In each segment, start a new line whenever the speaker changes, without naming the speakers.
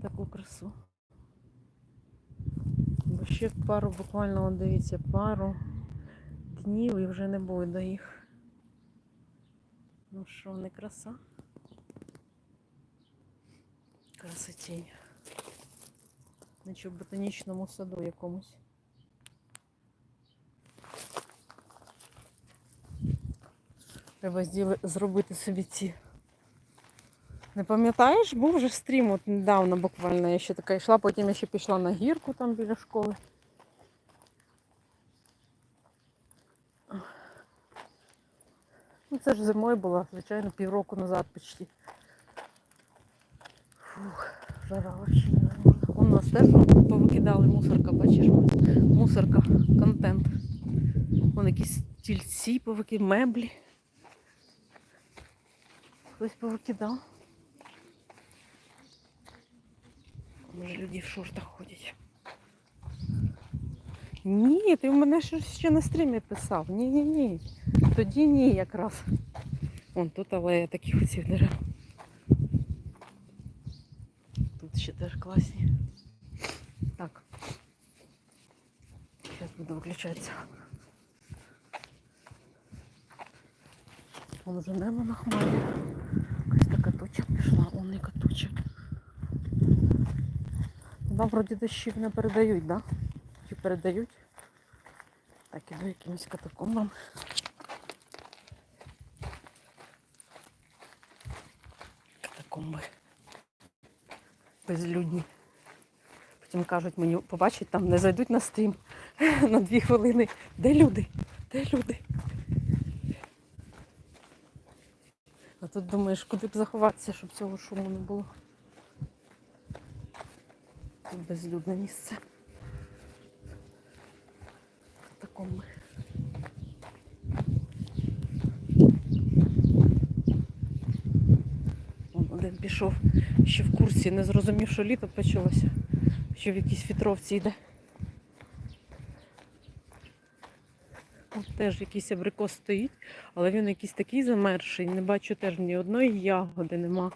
таку красу. Бо ще пару, буквально, от дивіться, пару днів і вже не буде їх. Ну що, не краса? Красотінь. Наче в ботанічному саду якомусь. Треба зробити собі ці. Не пам'ятаєш, був вже стрім от недавно буквально. Я ще така йшла, потім я ще пішла на гірку там біля школи. Ну, це ж зимою було, звичайно, півроку назад почти. Фух, жара вообще. У нас теж повикидали мусорка, бачиш, мусорка, контент. Вон якісь стільці повикидали, меблі. Хтось повикидав. Може люди в шортах ходять. Ні, ти в мене щось ще на стрімі писав. Ні, ні, ні. Тоді ні якраз. Вон тут алея таких оцих дерев. Тут ще теж класні. Так. Зараз буду виключатися. Вон вже небо на хмарі. Якась така туча пішла, он яка туча. Туди вроді дощів не передають, да? Чи передають? Так, іду якимось катакомбам. Катакомби. Безлюдні. Потім кажуть мені, побачать там, не зайдуть на стрім на дві хвилини. Де люди? Де люди? А тут думаєш, куди б заховатися, щоб цього шуму не було. Безлюдне місце. Вон один пішов ще в курсі, не зрозумів, що літо почалося, що в якійсь вітровці йде. От теж якийсь абрикос стоїть, але він якийсь такий замерший. Не бачу теж ні одної ягоди нема.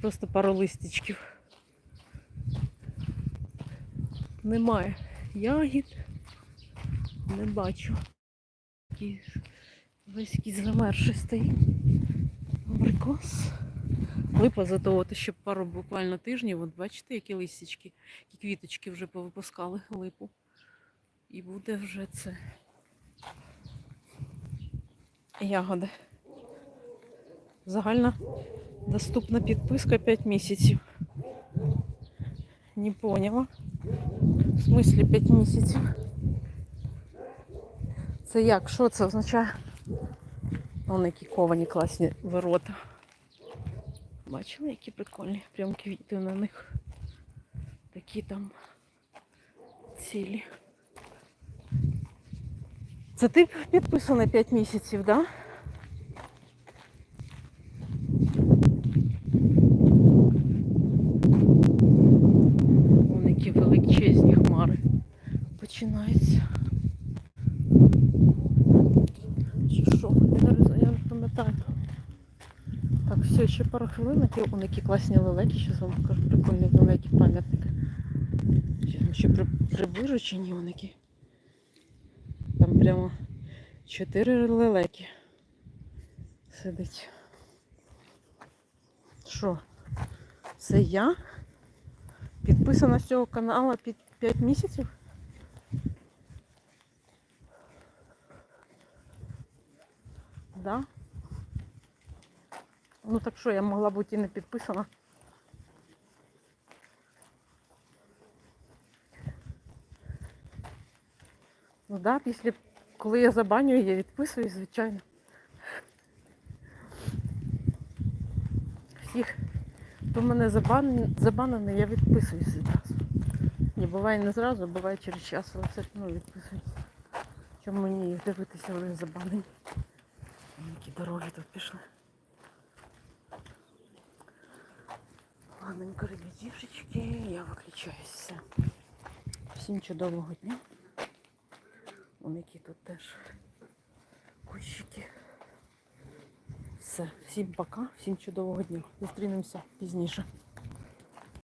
Просто пару листячків. Немає ягід. Не бачу. Такий весь якийсь замерший стоїть. Абрикос. Липа зато от ще пару буквально тижнів. От бачите, які листячки, які квіточки вже повипускали липу. І буде вже це. Ягоди. Загальна доступна підписка 5 місяців. Не поняла. В смислі 5 місяців. Це як? Що це означає? Вон які ковані класні ворота. Бачили, які прикольні? Прям квіти на них. Такі там цілі. Це ти підписаний 5 місяців, так? Да? Вон які величезні хмари починаються. Чи що? Я не роз- Я не пам'ятаю. Так, все, ще пару хвилин. Вон які класні лелеки. Зараз вам покажу прикольні лелеки пам'ятники. Ще при, приближу чи ні вони які. Там прямо чотири лелеки сидить. Що? Це я? Підписана з цього каналу під 5 місяців? Да? Ну так що, я могла бути і не підписана. Ну да, після коли я забанюю, я відписуюсь, звичайно. Всіх, хто мене забан... забанений, я відписуюсь відразу. Не буває не зразу, а буває через час, але все одно відписуюсь. Чому мені їх дивитися, вони забанені. Які дороги тут пішли. Ладненько, ребятішечки, я виключаюся. Всім чудового дня. Вон які тут теж кущики. Все, всім пока, всім чудового дня. Зустрінемося пізніше.